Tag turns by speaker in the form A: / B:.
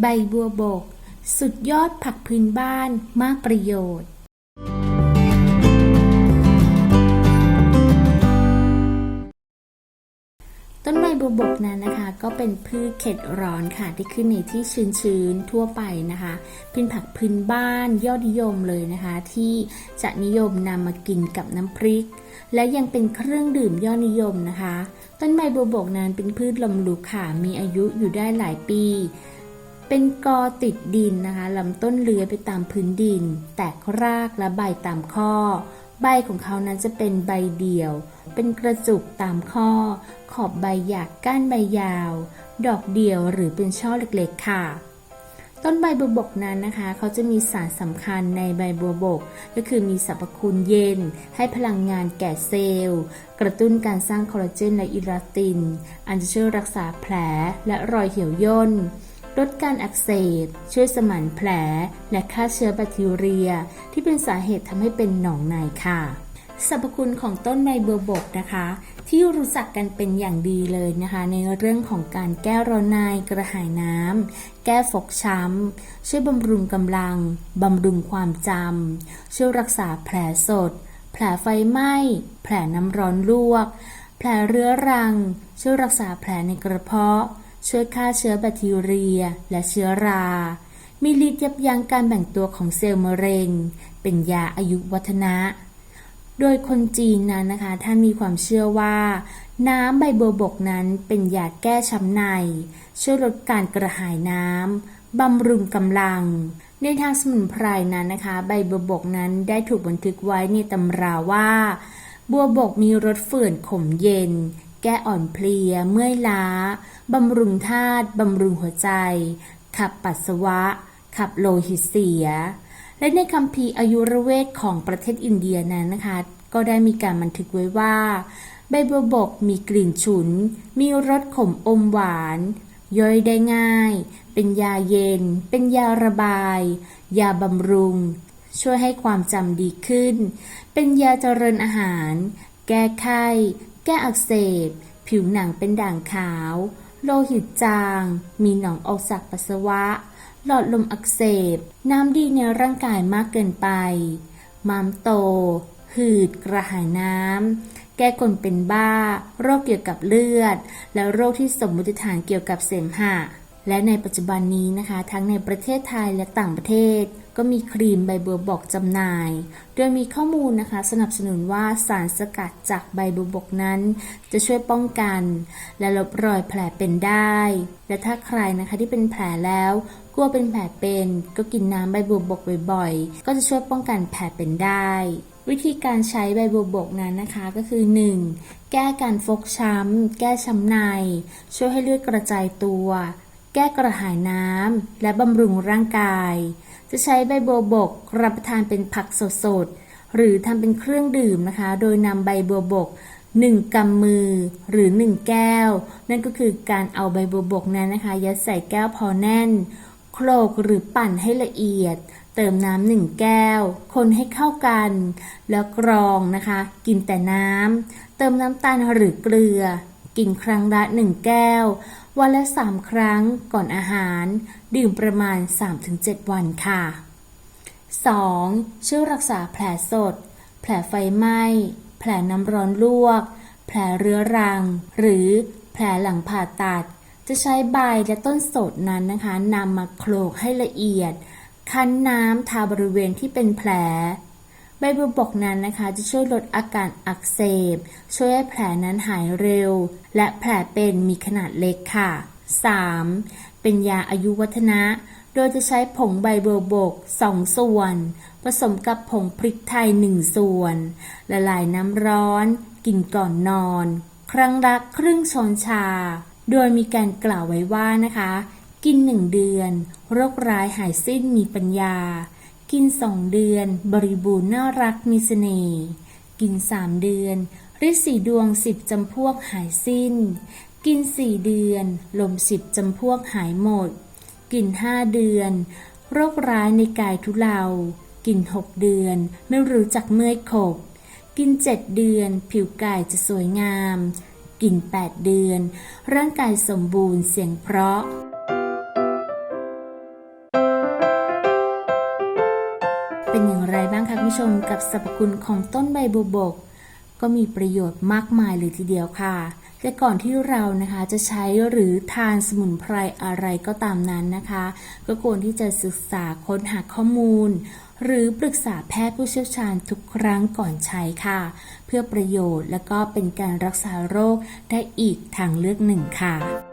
A: ใบบัวบก สุดยอดผักพื้นบ้านมากประโยชน์ ต้นไม้บัวบกนั้นนะคะ ก็เป็นพืชเข็ดร้อนค่ะ ที่ขึ้นในที่ชื้นๆทั่วไปนะคะ เป็นผักพื้นบ้านยอดนิยมเลยนะคะ ที่จะนิยมนำมากินกับน้ำพริก และยังเป็นเครื่องดื่มยอดนิยมนะคะต้นไม้บัวบกนั้นเป็นพืชลมลุกค่ะ มีอายุอยู่ได้หลายปี เป็นกอติดดินนะคะลำต้นเลื้อยไปตามพื้นดิน แตกรากและใบตามข้อ ใบของเขานั้นจะเป็นใบเดี่ยว เป็นกระจุกตามข้อ ขอบใบหยากก้านใบยาว ดอกเดี่ยวหรือเป็นช่อเล็กๆค่ะต้นใบบัวบกนั้นนะคะ เขาจะมีสารสำคัญในใบบัวบก ก็คือมีสรรพคุณเย็น ให้พลังงานแก่เซลล์ กระตุ้นการสร้างคอลลาเจนและอิลาสติน อันจะช่วยรักษาแผลและรอยเหี่ยวย่น ลดการอักเสบ ช่วยสมานแผล และฆ่าเชื้อแบคทีเรีย ที่เป็นสาเหตุทำให้เป็นหนองในค่ะสรรพคุณของต้นใบบัวบกนะคะ ที่รู้จักกันเป็นอย่างดีเลยนะคะ ในเรื่องของการแก้ร้อนในกระหายน้ำแก้ฟกช้ำช่วยบำรุงกำลังบำรุงความจำช่วยรักษาแผลสด แผลไฟไหม้ แผลน้ำร้อนลวก แผลเรื้อรัง ช่วยรักษาแผลในกระเพาะ ช่วยฆ่าเชื้อแบคทีเรียและเชื้อรา มีฤทธิ์ยับยั้งการแบ่งตัวของเซลล์มะเร็ง เป็นยาอายุวัฒนะ โดยคนจีนนั้นนะคะท่านมีความเชื่อว่า น้ำใบบัวบกนั้นเป็นยาแก้ช้ำใน ช่วยลดการกระหายน้ำบำรุงกำลัง ในทางสมุนไพรนั้นนะคะ ใบบัวบกนั้นได้ถูกบันทึกไว้ในตำราว่า บัวบกมีรสเฝื่อนขมเย็น แก้อ่อนเพลีย เมื่อยล้า บำรุงธาตุบำรุงหัวใจ ขับปัสสาวะ ขับโลหิตเสีย และในคัมภีอายุรเวทของประเทศอินเดียนั้นนะคะ ก็ได้มีการบันทึกไว้ว่า ใบบัวบกมีกลิ่นฉุน มีรสขมอมหวาน ย่อยได้ง่าย เป็นยาเย็น เป็นยาระบาย ยาบำรุง ช่วยให้ความจำดีขึ้น เป็นยาเจริญอาหาร แก้ไข้ ก้อักเสบ ผิวหนังเป็นด่างขาว โลหิตจาง มีหนองออกจากปัสสาวะ หลอดลมอักเสบ น้ำดีในร่างกายมากเกินไป มามโต หืด กระหายน้ำ แก้กลเป็นบ้า โรคเกี่ยวกับเลือด และโรคที่สมมติฐานเกี่ยวกับเสมหะ และในปัจจุบันนี้นะคะ ทั้งในประเทศไทยและต่างประเทศ ก็มีครีมใบบัวบกจำหน่าย โดยมีข้อมูลนะคะ สนับสนุนว่าสารสกัดจากใบบัวบกนั้น จะช่วยป้องกัน และลบรอยแผลเป็นได้ และถ้าใครนะคะที่เป็นแผลแล้ว กลัวเป็นแผลเป็น ก็กินน้ำใบบัวบกบ่อยๆ ก็จะช่วยป้องกันแผลเป็นได้วิธีการใช้ใบบัวบกนั้นนะคะก็คือ 1. แก้การฟกช้ำ แก้ช้ำใน ช่วยให้เลือดกระจายตัว แก้กระหายน้ำและบำรุงร่างกาย จะใช้ใบบัวบกรับประทานเป็นผักสดๆ หรือทำเป็นเครื่องดื่มนะคะ โดยนำใบบัวบก1กำมือหรือ1แก้ว นั่นก็คือการเอาใบบัวบกนั้นนะคะ ยัดใส่แก้วพอแน่น โคลกหรือปั่นให้ละเอียด เติมน้ำหนึ่งแก้ว คนให้เข้ากัน แล้วกรองนะคะ กินแต่น้ำเติมน้ำตาลหรือเกลือ กินครั้งละหนึ่งแก้ว วันละสามครั้งก่อนอาหาร ดื่มประมาณ 3-7 วันค่ะ 2. ช่วยรักษาแผลสด แผลไฟไหม้ แผลน้ำร้อนลวก แผลเรื้อรัง หรือแผลหลังผ่าตัด จะใช้ใบและต้นสดนั้นนะคะนำมาโขลกให้ละเอียด คั้นน้ำทาบริเวณที่เป็นแผล ใบบัวบกนั้นนะคะ จะช่วยลดอาการอักเสบ ช่วยให้แผลนั้นหายเร็ว และแผลเป็นมีขนาดเล็กค่ะ 3. เป็นยาอายุวัฒนะ โดยจะใช้ผงใบบัวบก 2 ส่วน ผสมกับผงพริกไทย 1 ส่วน ละลายน้ำร้อน กินก่อนนอน ครั้งละครึ่งช้อนชา โดยมีการกล่าวไว้ว่านะคะ กินหนึ่งเดือน โรคร้ายหายสิ้นมีปัญญา กินสองเดือน บริบูรณ์น่ารักมีเสน่ห์ กินสามเดือนฤทธิ์สีดวงสิบจำพวกหายสิ้น กินสี่เดือน ลมสิบจำพวกหายหมด กินห้าเดือน โรคร้ายในกายทุเลา กินหกเดือน ไม่รู้จักเมื่อยขบ กินเจ็ดเดือน ผิวกายจะสวยงาม กินแปดเดือน ร่างกายสมบูรณ์เสียงเพราะ ผู้ชมกับสรรพคุณของต้นใบบัวบก ก็มีประโยชน์มากมายเลยทีเดียวค่ะและก่อนที่เรานะคะจะใช้หรือทานสมุนไพรอะไรก็ตามนั้นนะคะ ก็ควรที่จะศึกษาค้นหาข้อมูล หรือปรึกษาแพทย์ผู้เชี่ยวชาญทุกครั้งก่อนใช้ค่ะ เพื่อประโยชน์และก็เป็นการรักษาโรคได้อีกทางเลือกหนึ่งค่ะ